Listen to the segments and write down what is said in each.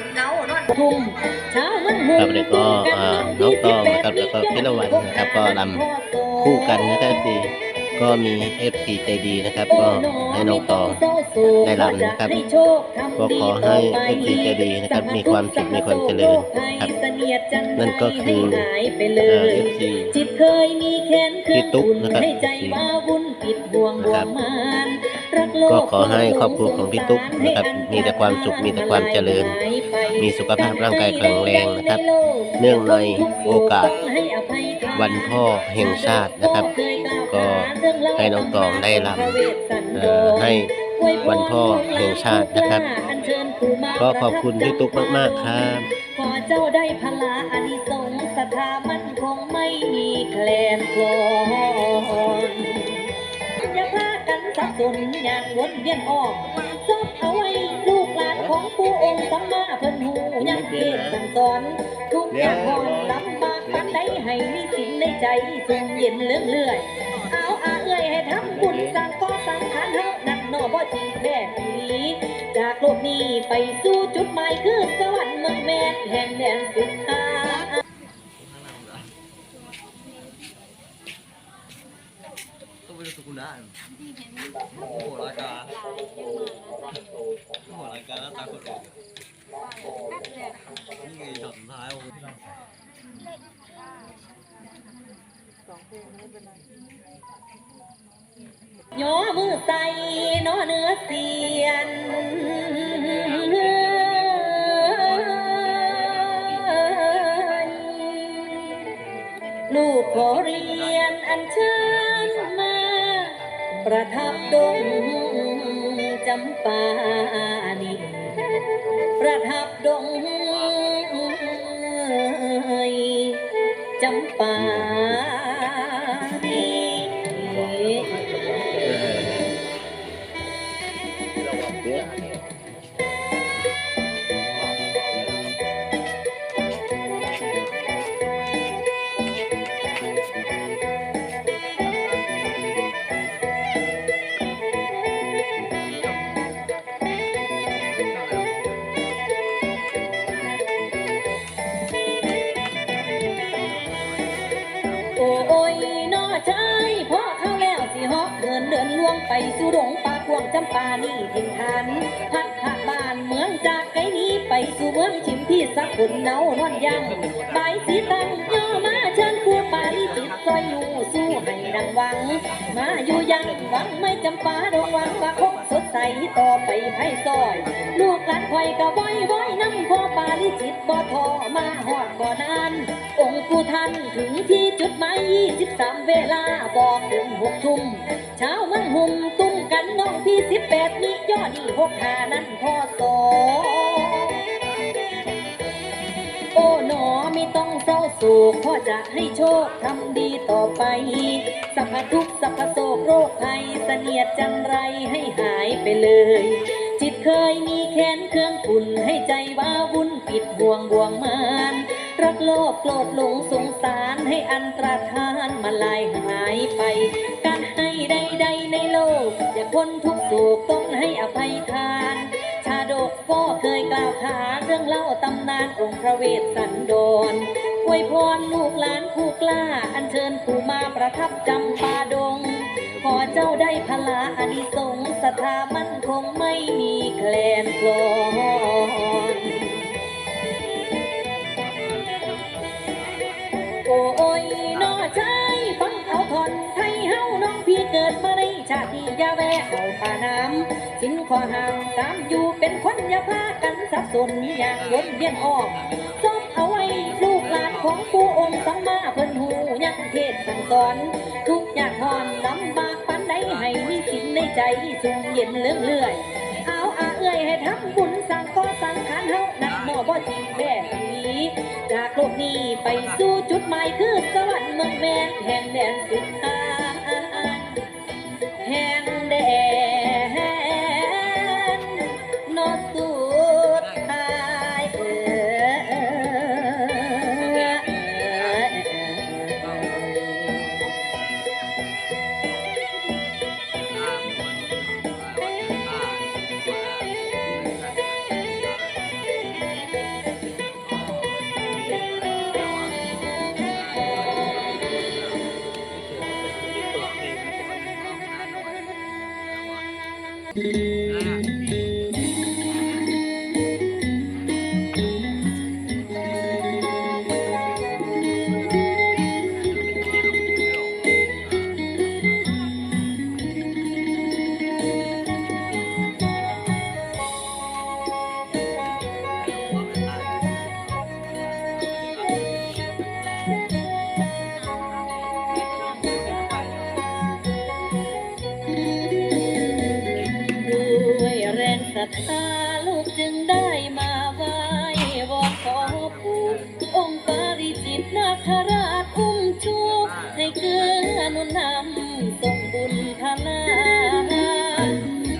นเนาอนอนทุ่มเช้ามันหุครับแล้วก็อ่าน้องตองนะครับแล้วก็พิรวันนะครับก็รำคู่กันนะครับที่ก็มีเอฟซีใจดีนะครับ ก็ให้น้องตองได้รำนะครับ ก็ขอให้ FC ใจดีนะครับ มีความสุขมีความเจริญครับ นั่นก็คือเอ่อ FC จิตเคยมีแขนเครื่องพี่ตุ๊กคุณนะครับ ให้ใจ FC ว่าวุ่นปิดบ่วงบ่วงมานรักโลกก็ขอให้ครอบครัวของพี่ตุ๊กนะครับมีแต่ความสุขมีแต่ความเจริญ มีสุขภาพร่างกายแข็งแรงนะครับ เนื่องในโอกาสวันพ่อแห่งชาตินะครับ ก็ให้น้องตองได้รำเอ่อให้วันพ่อแห่งชาตินะครับ ก็ขอบคุณพี่ตุ๊กมาก ๆ ครับขอเจ้าได้พลาอานิสงส์สถามันคงไม่มีแคลนคลอนอย่าพากัน สับสนอย่างวนเวียนออกซอบเอาไว้ลูกหลานของผู้องค์สัมมาเพิ่นหูยังเทศสั่งสอน ทุกอย่างหอนลำบากปันใดให้มีสิ่งในใจสุ่มเย็นเลื่องเลื่อยเอาอาเอ้ยให้ทำบุญสร้างก็สังขารเฮานักหนอบ่จริงแท้ทีนี้จากโลกนี้ไปสู่จุดหมายคือสวรรค์เมืองแม่แห่งแดนสุขตาต้ ลด้านโอ้โหรายการโอ้โหรายการหน้าตาคนเด็กนี่ไงช็อตสุดท้ายโอ้โหย่อมือใส่นอเนื้อเสียนลูกขอเรียนอันเชิญมา ประทับดงจำปานีประทับดงจำปา ที่สักคนเนานอนยังใบสีตังย่อมาเชิญครัวปาลิจิตซอยอยู่สู้ให้ดังวัง มาอยู่ยังหวังไม่จำปาดงวังว่าคงสดใสต่อไปไพ่ซอย ลูกหลานคอยกะว้อยว้อยน้ำพ่อปาลิจิตบ่ทอมาหอดบ่นาน องค์ผู้ท่านถึงที่จุดหมาย23เวลาบอกถึงหกทุ่มเช้ามันหุ่มตุ้มกันน้องพี่18นี่ยอดนี่หกหานั่นพ่อสอ เศร้าโศกพ่อจะให้โชคทำดีต่อไป สัพพทุกสัพพโศกโรคภัยเสนียดจันไรให้หายไปเลย จิตเคยมีแค้นเครื่องขุ่นให้ใจว่าวุ่นปิดบ่วงบ่วงมานรักโลภโกรธหลงสงสารให้อันตรธานมาลายหายไป การให้ใดๆในโลก อย่าพ้นทุกโศกต้องให้อภัยทาน ดกก็เคยกล่าวขานเรื่องเล่าตำนานองค์พระเวสสันดรอวยพรลูกหลานผู้กล้า อัญเชิญผู้มาประทับจำปาดง ขอเจ้าได้พลาอานิสงส์ศรัทธามั่นคงไม่มีแคลนคลอ เกิดมาในชาติยาแวะเอาป่าน้ำสินขอห้ามตามอยู่เป็นคนอย่าพากันสับสนอย่างวนเวียนออกซอบเอาไว้ลูกหลานของผู้องค์สัมมาเพิ่นหูยังเทศสั่งสอน ทุกอย่างทอนลำบากปันใดให้มีสิ่งในใจสุ่มเย็นเลื่องเลื่อยเอาอาเอ้ยให้ทำบุญสร้างก็สั่งขารเฮานักหมอบ่จริงแท้นี้จากโลกนี้ไปสู่จุดหมายคือสวรรค์เมืองแม่นแห่งแดนสุ ศรัทธาลูกจึงได้มาไหว้บอกขอผู้องค์ปาริจิตนาคราชอุ้มชูให้เกื้อนุนนำส่งบุญพลา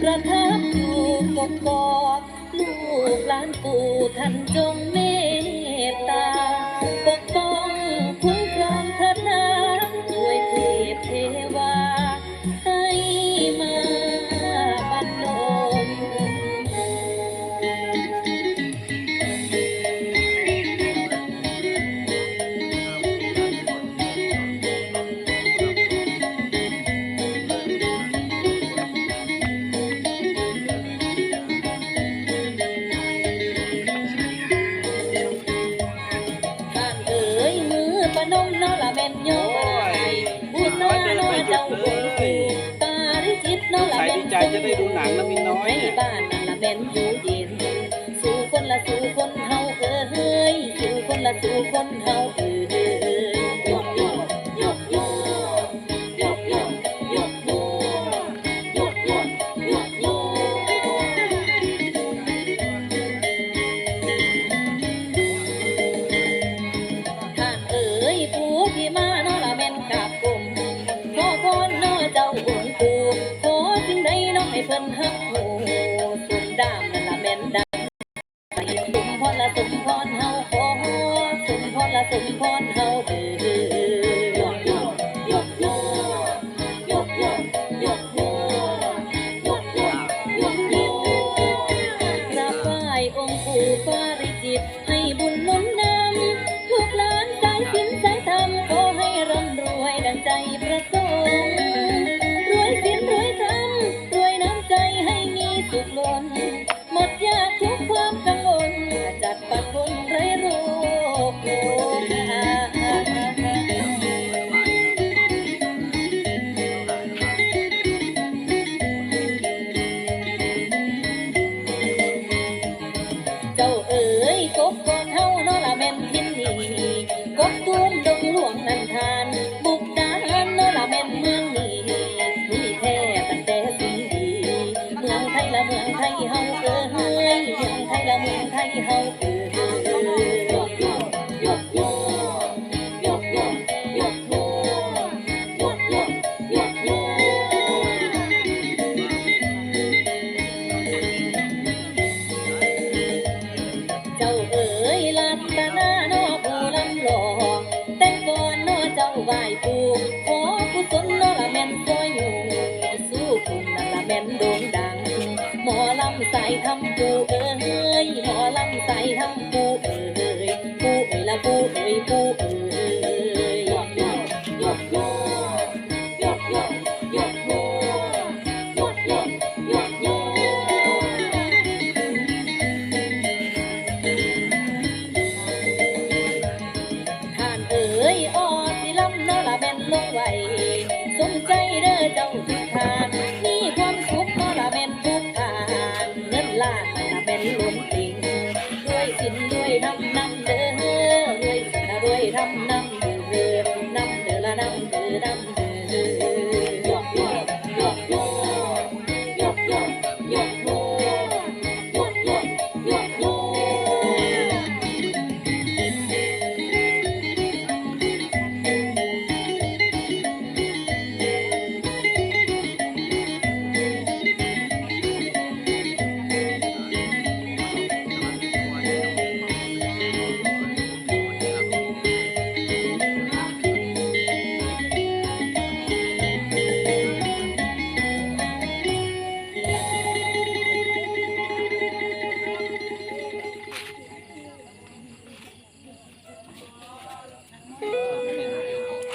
ประทับอยู่กกอกลูกหลานปู่ท่านจงเม ดูหนังมันมีน้อย บ้านนั้นละแม่นอยู่เย็น สู่คนละสู่คนเฮาเอ้ยสู่คนละสู่คนเฮาเอ้ย พิ่นหักหูสุมดามนั่นละแม่นดามสุมพรละสุมพรเฮาขอ้สุมพรละสุมพร hay hơn ใส่ทำกูเอ้ยหมอลำใส่ทำกูเอ้ยกูเอ้ยละกูเอ้ยกูเอ้ยยกยกยกยกยก Rambutan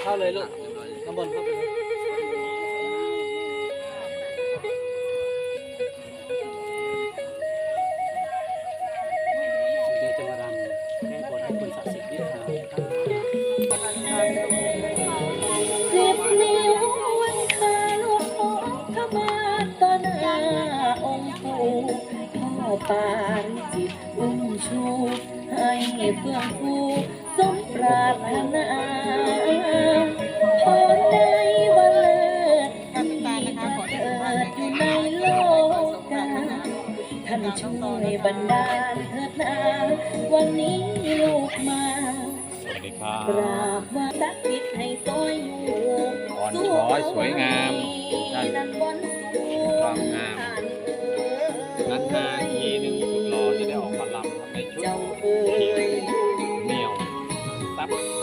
เข้าเลยลูกข้างบนข้าไบนคุณศักดิ์สิทธิ์นิทราสิบนิววันคาลูกของาตอนหน้าองคูพ่อปานจิตอุ้มชูให้เพื่อนฟู สมปรารถนาพรในวันเลิศอันเกิดอยู่ในโลกกาท่านช่วยบันดาลเถิดนาวันนี้ลูกมาปราบว่าตักดิดให้ซอยอยู่อ่อนช้อยสวยงามด้านความงามนั้นนาทีหนึ่งสุดรอจะได้ออกมาลำในชุด Bye-bye.